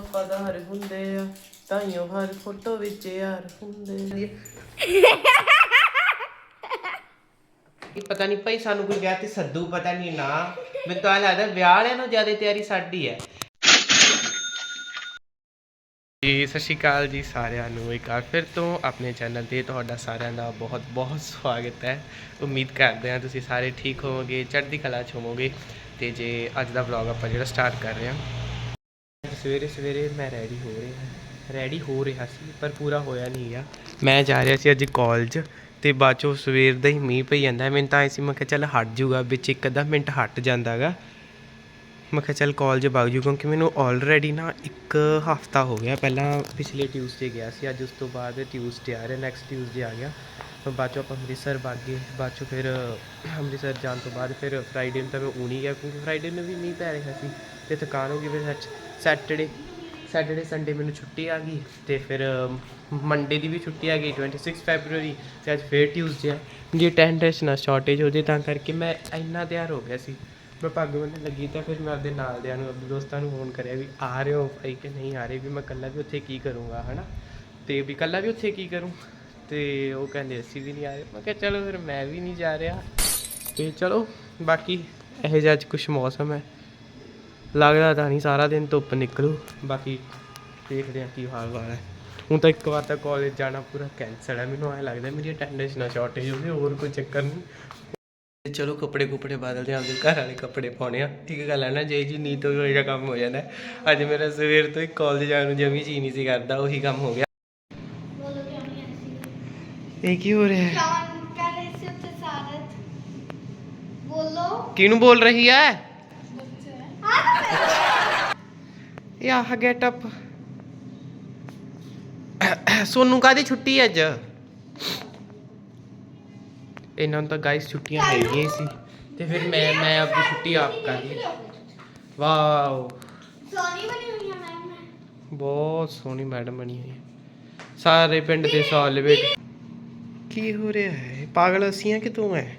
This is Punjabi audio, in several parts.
ਵਫਾਦਾਰ ਹੁੰਦੇ ਆ ਤਾਈਓ ਹਰ ਫੋਟੋ ਵਿੱਚ ਯਾਰ ਹੁੰਦੇ ਇਹ ਪਤਾ ਨਹੀਂ ਭਾਈ ਸਾਨੂੰ ਕੋਈ ਵਿਆਹ ਤੇ ਸੱਦੂ ਪਤਾ ਨਹੀਂ ਨਾ। ਮੈਨੂੰ ਤਾਂ ਲੱਗਦਾ ਵਿਆਹ ਵਾਲਿਆਂ ਨੂੰ ਜ਼ਿਆਦਾ ਤਿਆਰੀ ਸਾਡੀ ਹੈ ਜੀ ਸਤਿ ਸ਼੍ਰੀ ਅਕਾਲ ਜੀ ਸਾਰਿਆਂ ਨੂੰ। ਇੱਕ ਵਾਰ ਫਿਰ ਤੋਂ ਆਪਣੇ ਚੈਨਲ ਤੇ ਤੁਹਾਡਾ ਸਾਰਿਆਂ ਦਾ ਬਹੁਤ ਬਹੁਤ ਸਵਾਗਤ ਹੈ ਉਮੀਦ ਕਰਦੇ ਹਾਂ ਤੁਸੀਂ ਸਾਰੇ ਠੀਕ ਹੋਵੋਗੇ ਚੜ੍ਹਦੀ ਕਲਾ ਚ ਹੋਵੋਗੇ। ਤੇ ਜੇ ਅੱਜ ਦਾ ਵਲੌਗ ਆਪਾਂ ਜਿਹੜਾ ਸਟਾਰਟ ਕਰ ਰਹੇ ਹਾਂ ਸਵੇਰੇ ਸਵੇਰੇ ਮੈਂ ਰੈਡੀ ਹੋ ਰਿਹਾ ਰੈਡੀ ਹੋ ਰਿਹਾ ਸੀ, ਪਰ ਪੂਰਾ ਹੋਇਆ ਨਹੀਂ ਆ। ਮੈਂ ਜਾ ਰਿਹਾ ਸੀ ਅੱਜ ਕਾਲਜ ਤੇ ਬਾਅਦ ਚੋਂ ਸਵੇਰ ਦਾ ਹੀ ਮੀਂਹ ਪਈ ਜਾਂਦਾ। ਮੈਨੂੰ ਤਾਂ ਐ ਸੀ, ਮੈਂ ਕਿਹਾ ਚੱਲ ਹਟ ਜੂਗਾ ਵਿੱਚ ਇੱਕ ਅੱਧਾ ਮਿੰਟ ਹਟ ਜਾਂਦਾਗਾ। ਮੈਂ ਕਿਹਾ ਚੱਲ ਕਾਲਜ ਵਗ ਜੂ ਕਿਉਂਕਿ ਮੈਨੂੰ ਆਲਰੇਡੀ ਨਾ ਇੱਕ ਹਫਤਾ ਹੋ ਗਿਆ। ਪਹਿਲਾਂ ਪਿਛਲੇ ਟਿਊਸਡੇ ਗਿਆ ਸੀ, ਅੱਜ ਉਸ ਤੋਂ ਬਾਅਦ ਟਿਊਸਡੇ ਆ ਰਿਹਾ ਨੈਕਸਟ ਟਿਊਸਡੇ ਆ ਗਿਆ। ਫਿਰ ਬਾਅਦ ਚੋਂ ਆਪਾਂ ਅੰਮ੍ਰਿਤਸਰ ਵਗ ਗਏ, ਬਾਅਦ ਚੋਂ ਫਿਰ ਅੰਮ੍ਰਿਤਸਰ ਜਾਣ ਤੋਂ ਬਾਅਦ ਫਿਰ ਫਰਾਈਡੇ ਨੂੰ ਤਾਂ ਮੈਂ ਊਣੀ ਗਿਆ, ਕਿਉਂਕਿ ਫਰਾਈਡੇ ਨੂੰ ਵੀ ਮੀਂਹ ਪੈ ਰਿਹਾ ਸੀ। ਤੇ ਥਕਾਨ ਹੋ ਗਈ, ਫਿਰ ਸੈਟਰਡੇ ਸੈਟਰਡੇ ਸੰਡੇ ਮੈਨੂੰ ਛੁੱਟੀ ਆ ਗਈ ਤੇ ਫਿਰ ਮੰਡੇ ਦੀ ਵੀ ਛੁੱਟੀ ਆ ਗਈ 26 ਫੈਬਰੂਰੀ ਤੇ ਅੱਜ ਫੇਰ ਟਿਊਜ਼ਡੇ ਆ। ਜੇ ਅਟੈਂਡੈਂਸ ਨਾ ਸ਼ਾਰਟੇਜ ਹੋ ਜੇ ਤਾਂ ਕਰਕੇ ਮੈਂ ਇੰਨਾ ਤਿਆਰ ਹੋ ਗਿਆ ਸੀ। ਮੈਂ ਪੱਗ ਬੰਨ੍ਹਣ ਲੱਗੀ ਤਾਂ ਫਿਰ ਮੈਂ ਆਪਦੇ ਨਾਲ ਦਿਆਂ ਨੂੰ ਆਪਣੇ ਦੋਸਤਾਂ ਨੂੰ ਫੋਨ ਕਰਿਆ ਵੀ ਆ ਰਹੇ ਹੋ ਭਾਈ ਕਿ ਨਹੀਂ ਆ ਰਹੇ? ਵੀ ਮੈਂ ਇਕੱਲਾ ਵੀ ਉੱਥੇ ਕੀ ਕਰੂੰਗਾ, ਹਨਾ? ਤੇ ਵੀ ਇਕੱਲਾ ਵੀ ਉੱਥੇ ਕੀ ਕਰੂੰ? ਤੇ ਉਹ ਕਹਿੰਦੇ, ਅਸੀਂ ਵੀ ਨਹੀਂ ਆ ਰਹੇ। ਮੈਂ ਕਿਹਾ, ਚਲੋ ਫਿਰ ਮੈਂ ਵੀ ਨਹੀਂ ਜਾ ਰਿਹਾ। ਤੇ ਚਲੋ, ਬਾਕੀ ਇਹੋ ਜਿਹਾ ਅੱਜ ਕੁਛ ਮੌਸਮ ਹੈ। ਲੱਗਦਾ ਤਾਂ ਨਹੀਂ ਸਾਰਾ ਦਿਨ ਧੁੱਪ ਨਿਕਲੂ। ਬਾਕੀ ਦੇਖਦੇ ਆ ਕੀ ਹਾਲ ਵਾਲ ਹੈ। ਹੁਣ ਤਾਂ ਇੱਕ ਵਾਰ ਤਾਂ ਕਾਲਜ ਜਾਣਾ ਪੂਰਾ ਕੈਂਸਲ ਹੈ। ਮੈਨੂੰ ਐਂ ਲੱਗਦਾ ਮੇਰੀ ਅਟੈਂਡੈਂਸ ਨਾ ਸ਼ਾਰਟੇਜ ਹੋਵੇ ਹੋਰ ਕੋਈ ਚੱਕਰ ਨਹੀਂ। ਚਲੋ ਕੱਪੜੇ ਕੁਪੜੇ ਬਦਲਦੇ ਆਂ ਆਪਦੇ ਘਰ ਵਾਲੇ ਕੱਪੜੇ ਪਾਉਣੇ ਆ। ਠੀਕ ਗੱਲ ਹੈ ਨਾ ਜੇ ਜੀ ਨੀਤ ਹੋ ਜਾ ਕੰਮ ਹੋ ਜਾਂਦਾ। ਅੱਜ ਮੇਰਾ ਸਵੇਰ ਤੋਂ ਹੀ ਕਾਲਜ ਜਾਣ ਨੂੰ ਜਮੀ ਜੀ ਨਹੀਂ ਸੀ ਕਰਦਾ ਉਹੀ ਕੰਮ ਹੋ ਗਿਆ। ਇਹ ਕੀ ਹੋ ਰਿਹਾ ਹੈ? ਸ਼ਾਨ ਕਰ ਰਹੇ ਸੀ ਉੱਤੇ ਸਾਰਤ ਬੋਲੋ। ਕਿਹਨੂੰ ਬੋਲ ਰਹੀ ਹੈ ਆ ਇਹ ਆਹ ਗੈਟ ਅਪ ਸੋਨੂੰ ਕਾਦੀ ਛੁੱਟੀ ਅੱਜ? ਇਹਨਾਂ ਨੂੰ ਤਾਂ ਗਾਇਸ ਛੁੱਟੀਆਂ ਹੈਗੀਆਂ ਸੀ। ਤੇ ਫਿਰ ਮੈਂ ਮੈਂ ਆਪਣੀ ਛੁੱਟੀ ਆਪ ਕਰ ਲਈ। ਵਾਓ ਸੋਨੀ ਬਣੀ ਹੋਈ ਹੈ ਮੈਮ ਬਹੁਤ ਸੋਹਣੀ ਮੈਡਮ ਬਣੀ ਹੋਈ ਹੈ। ਸਾਰੇ ਪਿੰਡ ਦੇ ਸੈਲੀਬ੍ਰੇਟ ਕੀ ਹੋ ਰਿਹਾ ਹੈ? ਪਾਗਲ ਅਸੀਂ ਆ ਕਿ ਤੂੰ ਹੈ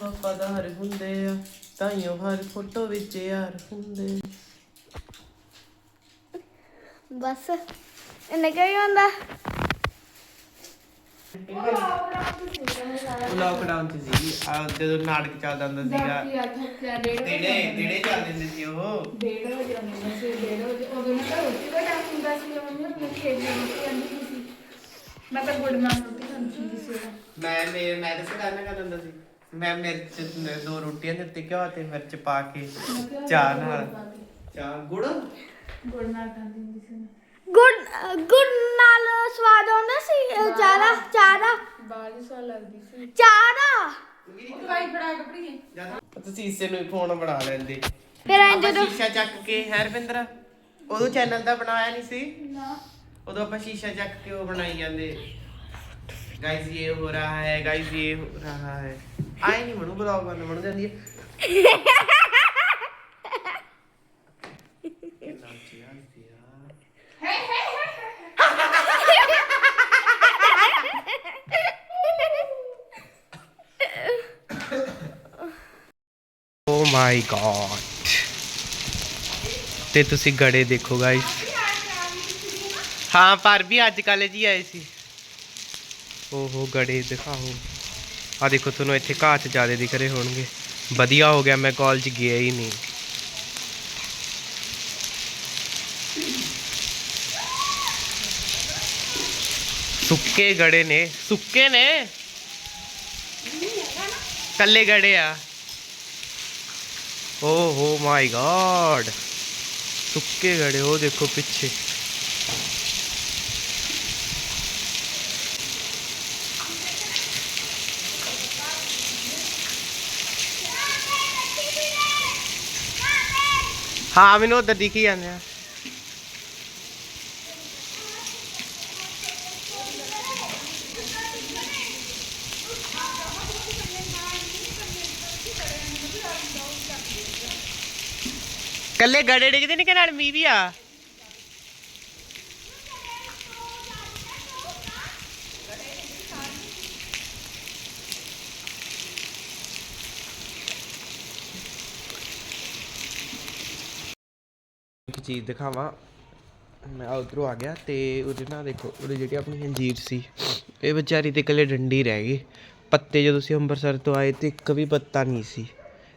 ਵਫਾਦਾਰ ਹੁੰਦੇ ਆ। ਤਾਈਓ ਹਰ ਫੋਟੋ ਵਿੱਚ ਯਾਰ ਹੁੰਦੇ। ਬਸ ਇਹਨੇ ਕੀ ਹੁੰਦਾ। ਲੋਕਡਾਊਨ ਚ ਸੀ ਆ ਜਦੋਂ ਨਾਟਕ ਚੱਲਦਾ ਹੁੰਦਾ ਸੀਗਾ। ਦਿਨੇ ਦਿਨੇ ਚੱਲਦੇ ਹੁੰਦੇ ਸੀ ਉਹ। ਡੇਢ ਵਜੇ ਆਉਂਦੇ ਸੀ ਡੇਢ ਵਜੇ। ਉਦੋਂ ਮੈਂ ਤਾਂ ਰੋਟੀ ਦਾ ਟਾਈਮ ਹੁੰਦਾ ਸੀ ਮੰਮੀ ਮੈਂ ਖੇਡ ਸੀ ਆਂਦੀ ਸੀ। ਮੈਂ ਤਾਂ ਗੁੱਡ ਨਾਈਟ ਰੋਟੀ ਖਾਂਦੀ ਹੁੰਦੀ ਸੀ। ਮੈਂ ਮੇਰੇ ਮੈਂ ਤਾਂ ਕਰਨਾ ਕਰ ਦਿੰਦਾ ਸੀ। ਮੈਂ ਮਿਰਚ ਦੋ ਰੋਟੀਆਂ ਦੇ ਉੱਤੇ ਘਿਓ ਤੇ ਮਿਰਚ ਪਾ ਕੇ ਚਾਹ ਨਾਲ। ਚਾਹ ਗੁੜ? ਗੁੱਡ ਨਾਈਟ ਖਾਂਦੀ ਹੁੰਦੀ ਸੀ ਮੈਂ। ਗੁੱਡ ਗੁੱਡ ਨਾਲ ਸਵਾਦ ਆਉਂਦਾ ਸੀ ਚਾਰਾ ਚਾਰਾ ਬਾਲੀ ਸਵਾਦ ਲੱਗਦੀ ਸੀ। ਚਾਰਾ ਭਾਈ ਫੜਾ ਕੱਪੜੀ ਤੁਸੀਂ ਇਸੇ ਨੂੰ ਹੀ ਫੋਨ ਬਣਾ ਲੈਂਦੇ। ਫਿਰ ਐਂ ਆਪਾਂ ਜਦੋਂ ਸ਼ੀਸ਼ਾ ਚੱਕ ਕੇ ਹੈ ਰਵਿੰਦਰ? ਉਦੋਂ ਚੈਨਲ ਦਾ ਬਣਾਇਆ ਨਹੀਂ ਸੀ? ਨਾ। ਉਦੋਂ ਆਪਾਂ ਸ਼ੀਸ਼ਾ ਚੱਕ ਕੇ ਉਹ ਬਣਾਈ ਜਾਂਦੇ। ਗਾਇਸ ਇਹ ਹੋ ਰਹਾ ਹੈ ਗਾਇਸ ਇਹ ਹੋ ਰਹਾ ਹੈ। ਆਏ ਨਹੀਂ ਮਨੂ ਬਲੌਗ ਬਣਨ ਮਨੂ ਜਾਂਦੀ ਹੈ। ਓ ਮਾਈ ਗॉड ਤੇ ਤੁਸੀਂ ਗੜੇ ਦੇਖੋ ਗਾਇਸ ਹਾਂ, ਪਰ ਵੀ ਅੱਜ ਕੱਲ ਜੀ ਆਏ ਸੀ। ਓਹੋ, ਗੜੇ ਦਿਖਾਓ। ਆ ਦੇਖੋ, ਤੁਹਾਨੂੰ ਇੱਥੇ ਘਾਹ ਚ ਜ਼ਿਆਦਾ ਦਿਖ ਰਹੇ ਹੋਣਗੇ। ਵਧੀਆ ਹੋ ਗਿਆ, ਮੈਂ ਕਾਲਜ ਗਿਆ ਹੀ ਨਹੀਂ। ਸੁੱਕੇ ਗੜੇ ਨੇ, ਸੁੱਕੇ ਨੇ? ਕੱਲੇ ਗੜੇ ਆ? ਓ ਹੋ ਮਾਈ ਗॉड ਸੁੱਕੇ ਗੜੇ, ਉਹ ਦੇਖੋ ਪਿੱਛੇ। ਹਾਂ, ਮੈਨੂੰ ਉਧਰ ਦਿਖੀ ਜਾਂਦੇ ਆ। ਕੱਲੇ ਗੜੇ ਡਿੱਗਦੇ ਨੇ ਕਿ ਨਾਲ ਮੀਂਹ ਵੀ ਆ? ਚੀਜ਼ ਦਿਖਾਵਾਂ। ਮੈਂ ਉਧਰੋਂ ਆ ਗਿਆ ਤੇ ਉਹਦੇ ਨਾਲ ਦੇਖੋ, ਉਹਦੇ ਜਿਹੜੀ ਆਪਣੀ ਅੰਜੀਰ ਸੀ, ਇਹ ਵਿਚਾਰੀ ਤੇ ਇਕੱਲੇ ਡੰਡੀ ਰਹਿ ਗਈ ਪੱਤੇ ਜਦੋਂ ਅਸੀਂ ਅੰਮ੍ਰਿਤਸਰ ਤੋਂ ਆਏ ਤੇ ਇੱਕ ਵੀ ਪੱਤਾ ਨਹੀਂ ਸੀ।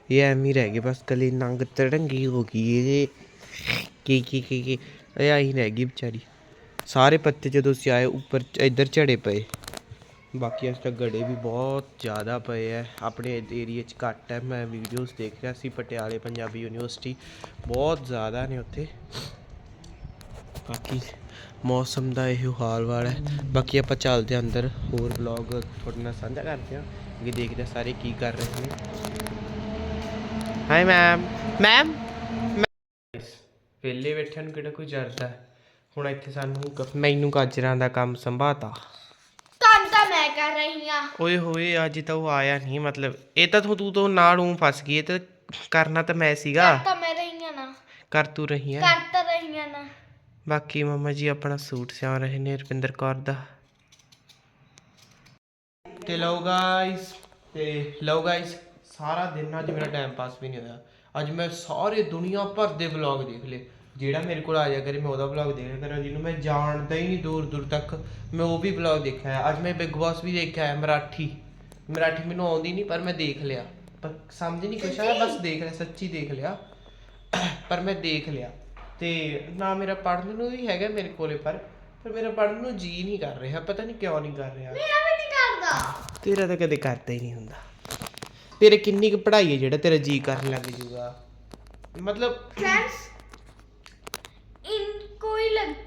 ਇਹ ਐਵੇਂ ਹੀ ਰਹਿ ਗਏ, ਬਸ ਕੱਲੀ ਨੰਗ ਤੜੰਗੀ ਹੋ ਗਈ ਇਹ। ਕੀ ਕੀ ਕੀ ਇਹ ਆਹੀ ਰਹਿ ਗਈ ਵਿਚਾਰੀ। ਸਾਰੇ ਪੱਤੇ ਜਦੋਂ ਅਸੀਂ ਆਏ, ਉੱਪਰ ਇੱਧਰ ਝੜੇ ਪਏ। ਬਾਕੀ ਇਸ ਤੱਕ ਗੜੇ ਵੀ ਬਹੁਤ ਜ਼ਿਆਦਾ ਪਏ ਐ। ਆਪਣੇ ਏਰੀਆ 'ਚ ਘੱਟ ਹੈ ਮੈਂ ਵੀਡੀਓਜ਼ ਦੇਖ ਰਿਹਾ ਸੀ ਪਟਿਆਲੇ ਪੰਜਾਬੀ ਯੂਨੀਵਰਸਿਟੀ ਬਹੁਤ ਜ਼ਿਆਦਾ ਨੇ ਉੱਥੇ। ਬਾਕੀ ਮੌਸਮ ਦਾ ਇਹੋ ਹਾਲ ਵਾਲ ਹੈ ਬਾਕੀ ਆਪਾਂ ਚੱਲਦੇ ਹਾਂ ਅੰਦਰ। ਹੋਰ ਵਲੌਗ ਤੁਹਾਡੇ ਨਾਲ ਸਾਂਝਾ ਕਰਦੇ ਹਾਂ ਕਿ ਦੇਖਦੇ ਹਾਂ ਸਾਰੇ ਕੀ ਕਰ ਰਹੇ ਨੇ। ਹਾਈ ਮੈਮ ਮੈਮ ਵੇਲੇ ਬੈਠਣ ਕਿਹੜਾ ਕੋਈ ਜਰਦਾ? ਹੁਣ ਇੱਥੇ ਸਾਨੂੰ ਮੈਨੂੰ ਗਾਜਰਾਂ ਦਾ ਕੰਮ ਸੰਭਾਤਾ। ਕਰ ਰਹੀ ਆ। ਓਏ ਹੋਏ ਅੱਜ ਤਾਂ ਉਹ ਆਇਆ ਨਹੀਂ ਮਤਲਬ ਇਹ ਤਾਂ ਤੂੰ ਤੂੰ ਨਾਲ ਨੂੰ ਫਸ ਗਈ ਇਹ ਤਾਂ ਕਰਨਾ ਤਾਂ ਮੈਂ ਸੀਗਾ। ਕਰ ਤਾਂ ਮੈਂ ਰਹੀ ਆ ਨਾ। ਕਰ ਤੂੰ ਰਹੀ ਹੈ ਕਰ ਤਾਂ ਰਹੀ ਆ ਨਾ। ਬਾਕੀ ਮਮਾ ਜੀ ਆਪਣਾ ਸੂਟ ਸਿਉਂ ਰਹੇ ਨੇ ਰੁਪਿੰਦਰ ਕੌਰ ਦਾ। ਤੇ ਲਓ ਗਾਇਸ ਤੇ ਲਓ ਗਾਇਸ ਸਾਰਾ ਦਿਨ ਅੱਜ ਮੇਰਾ ਟਾਈਮ ਪਾਸ ਵੀ ਨਹੀਂ ਹੋਇਆ। ਅੱਜ ਮੈਂ ਸਾਰੇ ਦੁਨੀਆ ਭਰ ਦੇ ਵਲੌਗ ਦੇਖ ਲਏ। ਜਿਹੜਾ ਮੇਰੇ ਕੋਲ ਆ ਜਾ ਕਰੇ ਮੈਂ ਉਹਦਾ ਵਲੌਗ ਦੇਖਿਆ ਕਰਾਂ ਜਿਹਨੂੰ ਮੈਂ ਜਾਣਦਾ ਹੀ ਨਹੀਂ ਦੂਰ ਦੂਰ ਤੱਕ। ਮੈਂ ਉਹ ਵੀ ਵਲੌਗ ਦੇਖਿਆ ਹੈ। ਅੱਜ ਮੈਂ ਬਿਗ ਬਾਸ ਵੀ ਦੇਖਿਆ ਹੈ ਮਰਾਠੀ। ਮਰਾਠੀ ਮੈਨੂੰ ਆਉਂਦੀ ਨਹੀਂ ਪਰ ਮੈਂ ਦੇਖ ਲਿਆ। ਪਰ ਸਮਝ ਨਹੀਂ ਕੁਛ ਆਇਆ ਬਸ ਦੇਖ ਲਿਆ ਸੱਚੀ ਦੇਖ ਲਿਆ। ਪਰ ਮੈਂ ਦੇਖ ਲਿਆ। ਤੇ ਨਾ ਮੇਰਾ ਪੜਨ ਨੂੰ ਵੀ ਹੈਗਾ ਮੇਰੇ ਕੋਲੇ ਪਰ ਪਰ ਮੇਰਾ ਪੜਨ ਨੂੰ ਜੀ ਨਹੀਂ ਕਰ ਰਿਹਾ। ਪਤਾ ਨਹੀਂ ਕਿਉਂ ਨਹੀਂ ਕਰ ਰਿਹਾ। ਮੇਰਾ ਵੀ ਨਹੀਂ ਕਰਦਾ। ਤੇਰਾ ਤਾਂ ਕਦੇ ਕਰਦਾ ਹੀ ਨਹੀਂ ਹੁੰਦਾ। ਤੇਰੇ ਕਿੰਨੀ ਕੁ ਪੜ੍ਹਾਈ ਹੈ ਜਿਹੜਾ ਤੇਰਾ ਜੀ ਕਰਨ ਲੱਗ ਜੂਗਾ? ਮਤਲਬ ਫਰੈਂਡਸ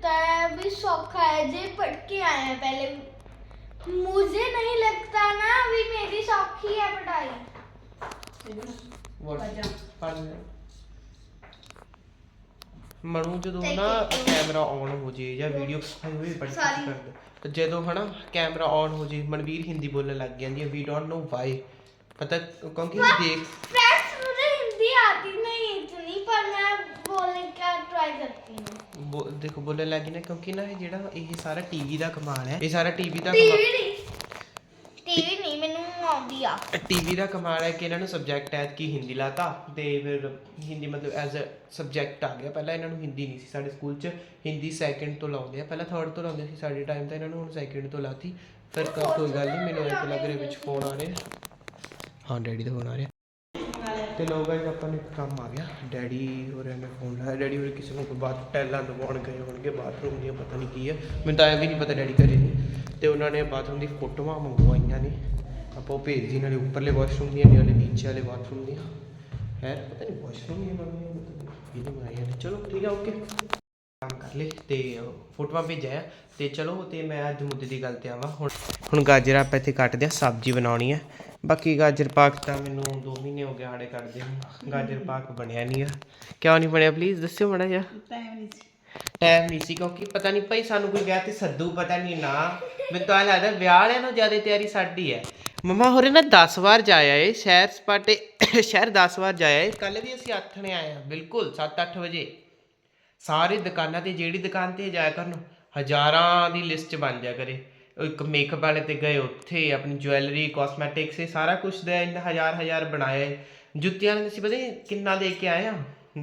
लगता है अभी सौखा है जे पढ़ के आए हैं पहले मुझे नहीं लगता ना अभी मेरी सौखी है पढ़ाई ਪੜ੍ਹ ਲੈ। ਮਨੂ ਜਦੋਂ ਨਾ ਕੈਮਰਾ ਆਨ ਹੋ ਜੇ ਜਾਂ ਵੀਡੀਓ ਹਾਏ ਹੋਏ ਬੜੀ Sorry. ਕਰਦੇ ਤੇ ਜਦੋਂ ਹਨਾ ਕੈਮਰਾ ਆਨ ਹੋ ਜੇ ਮਨਵੀਰ ਹਿੰਦੀ ਬੋਲਣ ਲੱਗ ਜਾਂਦੀ ਹੈ ਵੀ ਡੋਨਟ ਨੋ ਵਾਈ ਪਤਾ ਕਿਉਂਕਿ ਦੇਖ फ्रेंड्स मुझे हिंदी आती नहीं इतनी पर मैं बोलने का ट्राई करती हूँ ਬੋ- ਦੇਖੋ ਬੋਲਣ ਲੱਗੀ ਨਾ ਕਿਉਂਕਿ ਨਾ ਇਹ ਜਿਹੜਾ ਇਹ ਸਾਰਾ ਟੀਵੀ ਦਾ ਕਮਾਲ ਹੈ ਇਹ ਸਾਰਾ ਟੀਵੀ ਦਾ ਟੀਵੀ ਨਹੀਂ ਟੀਵੀ ਨਹੀਂ ਮੈਨੂੰ ਆਉਂਦੀ ਆ ਟੀਵੀ ਦਾ ਕਮਾਲ ਹੈ ਕਿ ਇਹਨਾਂ ਨੂੰ ਸਬਜੈਕਟ ਐਤ ਕੀ ਹਿੰਦੀ ਲਾਤਾ ਤੇ ਫਿਰ ਹਿੰਦੀ ਮਤਲਬ ਐਜ਼ ਅ ਸਬਜੈਕਟ ਆ ਗਿਆ ਪਹਿਲਾਂ ਇਹਨਾਂ ਨੂੰ ਹਿੰਦੀ ਨਹੀਂ ਸੀ ਸਾਡੇ ਸਕੂਲ 'ਚ ਹਿੰਦੀ ਸੈਕਿੰਡ ਤੋਂ ਲਾਉਂਦੇ ਆ ਪਹਿਲਾਂ ਥਰਡ ਤੋਂ ਲਾਉਂਦੇ ਸੀ ਸਾਡੇ ਟਾਈਮ ਤਾਂ ਇਹਨਾਂ ਨੂੰ ਹੁਣ ਸੈਕਿੰਡ ਤੋਂ ਲਾਤੀ ਫਿਰ ਕ- ਕੋਈ ਗੱਲ ਨਹੀਂ ਮੈਨੂੰ ਇੱਕ ਲੱਗ ਰਿਹਾ ਵਿੱਚ ਫੋਨ ਆ ਰਿਹਾ ਹਾਂ ਡੈਡੀ ਦਾ ਫੋਨ ਆ ਰਿਹਾ ਤੇ ਲੋ ਗਾਇਸ ਆਪਾਂ ਨੂੰ ਇੱਕ ਕੰਮ ਆ ਗਿਆ। ਡੈਡੀ ਹੋਰਾਂ ਨੇ ਫੋਨ ਲਾਇਆ। ਡੈਡੀ ਹੋਰ ਕਿਸੇ ਨੂੰ ਕੋਈ ਬਾਤ ਟੈਲਾਂ ਦਵਾਉਣ ਗਏ ਹੋਣਗੇ ਬਾਥਰੂਮ ਦੀਆਂ ਪਤਾ ਨਹੀਂ ਕੀ ਹੈ ਮੈਨੂੰ ਤਾਂ ਇਹ ਵੀ ਨਹੀਂ ਪਤਾ ਡੈਡੀ ਘਰੇ ਨਹੀਂ ਤੇ ਉਹਨਾਂ ਨੇ ਬਾਥਰੂਮ ਦੀ ਫੋਟੋਆਂ ਮੰਗਵਾਈਆਂ ਨੇ। ਆਪਾਂ ਉਹ ਭੇਜ ਦੀ ਨਾਲੇ ਉੱਪਰਲੇ ਵਾਸ਼ਰੂਮ ਦੀਆਂ ਨਾਲੇ ਨੀਚੇ ਵਾਲੇ ਬਾਥਰੂਮ ਦੀਆਂ। ਹੈ, ਪਤਾ ਨਹੀਂ ਵਾਸ਼ਰੂਮ ਦੀਆਂ ਮੰਗਵਾਈਆਂ ਨੇ ਪਤਾ ਮੰਗਾਈਆਂ ਚਲੋ, ਠੀਕ ਆ ਓਕੇ ਕੰਮ ਕਰ ਲੈ ਤੇ ਫੋਟੋਆਂ ਭੇਜਿਆ ਆ ਤੇ ਚਲੋ ਤੇ ਮੈਂ ਅੱਜ ਮੁੱਦੇ ਦੀ ਗੱਲ ਤੇ ਆਵਾਂ। ਹੁਣ ਹੁਣ ਗਾਜਰ ਆਪਾਂ ਇੱਥੇ ਕੱਟਦੇ ਆ ਸਬਜ਼ੀ ਬਣਾਉਣੀ ਹੈ ਬਾਕੀ ਗਾਜਰ ਪਾਕ ਤਾਂ ਮੈਨੂੰ 2 ਮਹੀਨੇ ਹੋ ਗਏ ਆੜੇ ਕੱਟਦੇ ਨੂੰ। ਗਾਜਰ ਪਾਕ ਬਣਿਆ ਨਹੀਂ ਆ। ਕਿਉਂ ਨਹੀਂ ਬਣਿਆ ਪਲੀਜ਼ ਦੱਸਿਓ ਮੜਾ ਜਿਹਾ। ਟਾਈਮ ਨਹੀਂ ਸੀ। ਕਿਉਂਕਿ ਪਤਾ ਨਹੀਂ ਭਾਈ ਸਾਨੂੰ ਕੋਈ ਗਿਆ ਤੇ ਸੱਦੂ ਪਤਾ ਨਹੀਂ ਨਾ। ਮੈਨੂੰ ਤਾਂ ਲੱਗਦਾ ਵਿਆਹ ਵਾਲਿਆਂ ਨੂੰ ਜ਼ਿਆਦਾ ਤਿਆਰੀ ਸਾਡੀ ਹੈ ਮਮਾ ਹੋਰੇ ਨਾ 10 ਵਾਰ ਜਾਇਆ ਏ ਸ਼ਹਿਰ ਸਪਾਟੇ ਸ਼ਹਿਰ 10 ਵਾਰ ਜਾਇਆ ਏ। ਕੱਲ ਵੀ ਅਸੀਂ ਆਥਣੇ ਆਏ ਆ ਬਿਲਕੁਲ 7-8 ਵਜੇ। ਸਾਰੇ ਦੁਕਾਨਾਂ ਤੇ ਜਿਹੜੀ ਦੁਕਾਨ ਤੇ ਜਾਇਆ ਕਰਨ ਹਜ਼ਾਰਾਂ ਦੀ ਲਿਸਟ ਬਣ ਜਾ ਕਰੇ। ਇੱਕ ਮੇਕਅਪ ਵਾਲੇ ਤੇ ਗਏ ਉੱਥੇ ਆਪਣੀ ਜੁਐਲਰੀ ਕਾਸਮੈਟਿਕਸ ਇਹ ਸਾਰਾ ਕੁਝ ਦਾ ਇੰਨਾ ਹਜ਼ਾਰ ਹਜ਼ਾਰ ਬਣਾਇਆ। ਜੁੱਤੀਆਂ ਨੇ ਅਸੀਂ ਪਤਾ ਕਿੰਨਾ ਦੇ ਕੇ ਆਏ ਆ।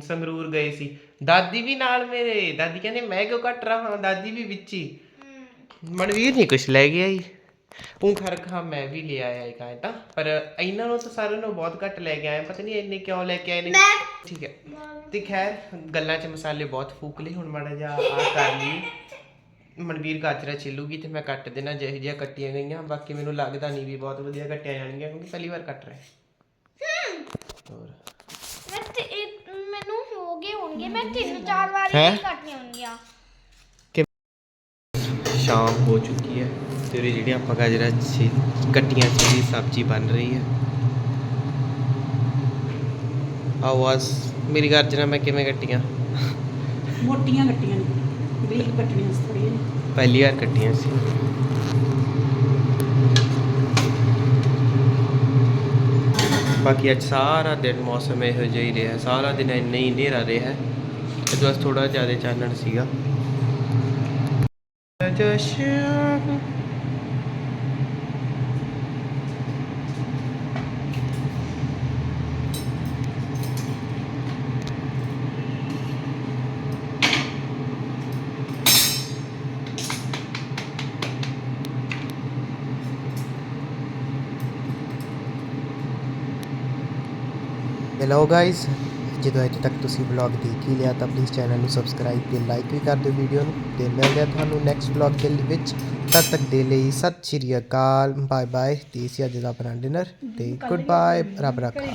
ਸੰਗਰੂਰ ਗਏ ਸੀ। ਦਾਦੀ ਵੀ ਨਾਲ ਮੇਰੇ ਦਾਦੀ ਕਹਿੰਦੇ ਮੈਂ ਕਿਉਂ ਕੱਟ ਰਹਾ? ਹਾਂ ਦਾਦੀ ਵੀ ਵਿੱਚ ਹੀ। ਮਨਵੀਰ ਨਹੀਂ ਕੁਝ ਲੈ ਗਿਆ ਹੀ ਉਹ ਖਰਖਾ ਮੈਂ ਵੀ ਲੈ ਆਇਆ ਇੱਕ ਆਇਆ ਤਾਂ। ਪਰ ਇਹਨਾਂ ਨੂੰ ਤਾਂ ਸਾਰਿਆਂ ਨੂੰ ਬਹੁਤ ਘੱਟ ਲੈ ਕੇ ਆਏ ਪਤਾ ਨਹੀਂ ਇੰਨੇ ਕਿਉਂ ਲੈ ਕੇ ਆਏ ਨੇ? ਠੀਕ ਹੈ। ਤੇ ਖੈਰ ਗੱਲਾਂ 'ਚ ਮਸਾਲੇ ਬਹੁਤ ਫੂਕ ਲਏ ਹੁਣ ਮਾੜਾ ਜਿਹਾ ਆ ਕਰ ਲਈ। ਮਨਵੀਰ ਗਾਜਰਾ ਛਿੱਲੂਗੀ ਤੇ ਮੈਂ ਕੱਟ ਦੇਣਾ ਜਿਹੇ ਜਿਹੀਆਂ ਕੱਟੀਆਂ ਗਈਆਂ। ਬਾਕੀ ਮੈਨੂੰ ਲੱਗਦਾ ਨਹੀਂ ਵੀ ਬਹੁਤ ਵਧੀਆ ਕੱਟਿਆ ਜਾਣਗੀਆਂ ਕਿਉਂਕਿ ਪਹਿਲੀ ਵਾਰ ਕੱਟ ਰਹੇ। ਹੋਰ। ਮੈਂ ਤੇ ਇਹ- ਮੈਨੂੰ ਹੋ ਗਏ ਹੋਣਗੇ। ਮੈਂ ਤਿੰਨ ਚਾਰ ਵਾਰ ਹੈਂ? ਹੀ ਕੱਟਣੀਆਂ ਹੋਣਗੀਆਂ ਸ਼ਾਮ ਹੋ ਚੁੱਕੀ ਹੈ। ਤੇ ਉਰੇ ਜਿਹੜੀ ਆਪਾਂ ਗਾਜਰਾਂ ਛੀ ਕੱਟੀਆਂ ਸੀ ਸਬਜ਼ੀ ਬਣ ਰਹੀ ਹੈ। ਆਵਾਜ਼ ਮੇਰੀ ਗਾਜਰਾਂ ਮੈਂ ਕਿਵੇਂ ਕੱਟੀਆਂ? ਮੋਟੀਆਂ ਕੱਟੀਆਂ ਨੇ ਬਰੀਕ ਕੱਟਣੀਆਂ ਸੀ ਥੋੜ੍ਹੀਆਂ ਜਿਹੀਆਂ। ਪਹਿਲੀ ਵਾਰ ਕੱਟੀਆਂ ਸੀ। ਬਾਕੀ ਅੱਜ ਸਾਰਾ ਦਿਨ ਮੌਸਮ ਇਹੋ ਜਿਹਾ ਹੀ ਰਿਹਾ ਸਾਰਾ ਦਿਨ ਇੰਨਾ ਹੀ ਹਨੇਰਾ ਰਿਹਾ। ਅੱਜ ਬਸ ਥੋੜਾ ਜ਼ਿਆਦਾ ਚਾਨਣ ਸੀਗਾ। ਜਸ਼ਨ। ਹੈਲੋ ਗਾਇਸ ਜਦੋਂ ਇੱਥੇ ਤੱਕ ਤੁਸੀਂ ਵਲੌਗ ਦੇਖ ਹੀ ਲਿਆ ਤਾਂ ਪਲੀਜ਼ ਚੈਨਲ ਨੂੰ ਸਬਸਕ੍ਰਾਈਬ ਤੇ ਲਾਈਕ ਵੀ ਕਰ ਦਿਓ ਵੀਡੀਓ ਨੂੰ ਤੇ ਮਿਲਦੇ ਹਾਂ ਤੁਹਾਨੂੰ ਨੈਕਸਟ ਵਲੌਗ ਦੇ ਵਿੱਚ। ਤਦ ਤੱਕ ਦੇ ਲਈ ਸਤਿ ਸ਼੍ਰੀ ਅਕਾਲ ਬਾਏ ਬਾਏ ਤੇ ਸੀ ਅੱਜ ਦਾ ਆਪਣਾ ਡਿਨਰ ਤੇ ਗੁੱਡ ਬਾਏ ਰੱਬ ਰੱਖਾ।